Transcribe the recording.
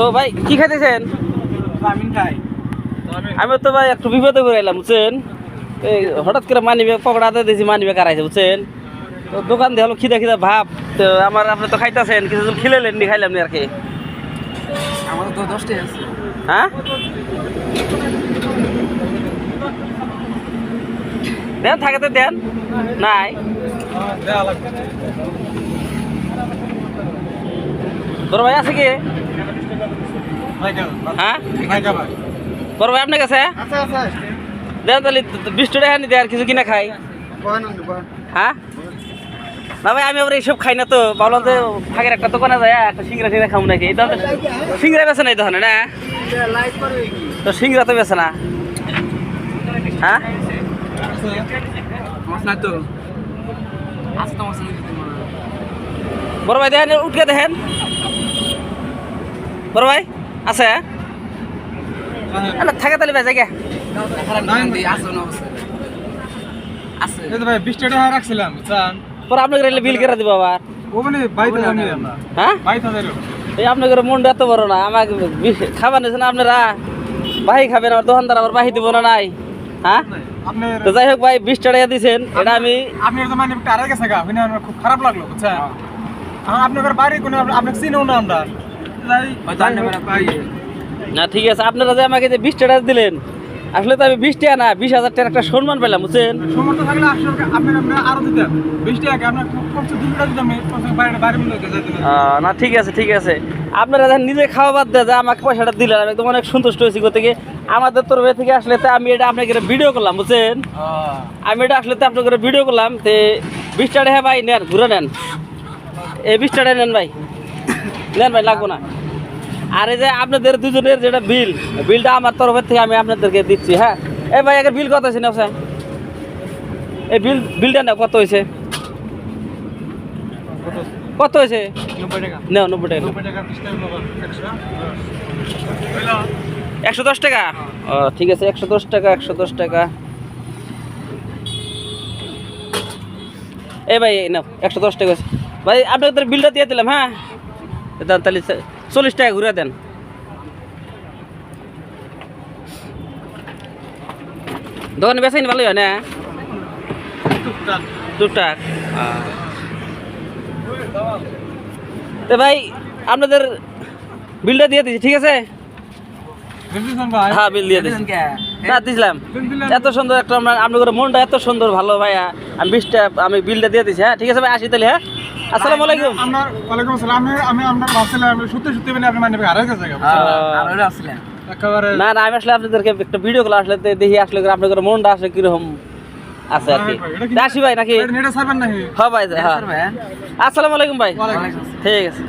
ও ভাই কি খাইতেছেন? আমি তো ভাই একটু বিপদে করে এলাম বুঝছেন? এই হঠাৎ করে মানিবে পকড়াতে দিয়েছি মানিবে কারাইছে বুঝছেন? তো দোকান দিয়ে হলো খিদা খিদা ভাব তো আমার আপনি তো খাইতেছেন কিছু খিলেলেন নি খাইলাম নি আর কি। আমাদের তো দশটাই আছে। হ্যাঁ? দেন থাকাতে দেন। নাই? তোর ভাই আছে কি? হ্যাঁ? বড় ভাই আপনার কাছে? দেন তাহলে বিশ টাকা নি দেয় আর কিছু কিনা খাই। হ্যাঁ? না ভাই আমি আবার এইসব খাই না তো। ভাবলাম যে ফাঁকের একটা দোকানে যায় একটা সিংড়া টিংরা খাব নাকি? এই দোকানে সিংড়া বেছে না এই দোকানে না? লাইট করবে কি তো সিংড়া তো বেছে না। হ্যাঁ? তো। তো বড় ভাই দেখেন উঠকে দেখেন। বড় ভাই? আছে? না, থাকে তাহলে বেজে গে ভাই বিশ টাকা রাখছিলাম পরে আপনাকে রেলে বিল করে দিব আবার। ও মানে হ্যাঁ? এই আপনাদের মনটা এত বড় না আমাকে খাবার নিয়েছেন আপনারা? বাহি খাবেন আমার দোকানদার আবার বাহি দিব না নাই? হ্যাঁ? তো যাই হোক ভাই বিশ টাকা দিয়েছেন এটা আমি আপনার তো মানে একটা গেছে গা খুব খারাপ লাগল বুঝছেন? আমার আপনার বাড়ি কোনো আপনাকে চিনেও না আমরা। না ঠিক আছে আপনারা যে আমাকে যে বিশ টাকা দিলেন আসলে তো আমি বিশ টাকা না বিশ হাজার টাকার একটা সম্মান পেলাম বুঝছেন? না ঠিক আছে ঠিক আছে। আপনারা যখন নিজে খাওয়া বাদ দেয় যে আমাকে পয়সাটা দিলেন আমি একদম অনেক সন্তুষ্ট হয়েছি থেকে। আমাদের তরফে থেকে আসলে তো আমি এটা আপনাকে ভিডিও করলাম বুঝছেন? আমি এটা আসলে তো আপনাকে ভিডিও করলাম তে বিশ টাকা হ্যাঁ ভাই নেন ঘুরে নেন। এই বিশ টাকা নেন ভাই। নেন ভাই লাগবো না। আর এই যে আপনাদের দুজনের যেটা বিল বিলটা আমার তরফের থেকে আমি আপনাদেরকে দিচ্ছি হ্যাঁ? এই ভাই একের বিল কত হয়েছে না স্যার এই বিল বিলটা না কত হয়েছে? কত হয়েছে? নব্বই টাকা। একশো দশ টাকা? ও ঠিক আছে একশো দশ টাকা একশো দশ টাকা। এই ভাই নাও একশো দশ টাকা ভাই আপনাকে তাহলে বিলটা দিয়ে দিলাম হ্যাঁ? দেন, তাহলে চল্লিশ টাকা ঘুরে দেন। দোকানে বেসাইনি ভালোই হয় না? টুকটাক। তো ভাই, আপনাদের বিলটা দিয়ে দিচ্ছি ঠিক আছে? হ্যাঁ বিল দিয়ে দিচ্ছি না, দিছিলাম। বিল এত সুন্দর একটা আমরা আপনাদের মনটা এত সুন্দর, ভালো ভাইয়া। আমি বিশটা আমি বিলটা দিয়ে দিচ্ছি হ্যাঁ ঠিক আছে ভাই, আসি তাহলে হ্যাঁ? আসসালামু আলাইকুম। আপনার ওয়ালাইকুম আসসালাম। আমি আমরা ভাবছিলাম আমি সত্যি সত্যি মানে আপনি মানে কাছে না না আমি আসলে আপনাদেরকে একটা ভিডিও কল আসলে দেখি আসলে আপনাদের মনটা আসলে কীরকম আছে আর কি। দাসি ভাই, নাকি? হ্যাঁ ভাই হ্যাঁ। আসসালামু আলাইকুম ভাই। ঠিক আছে।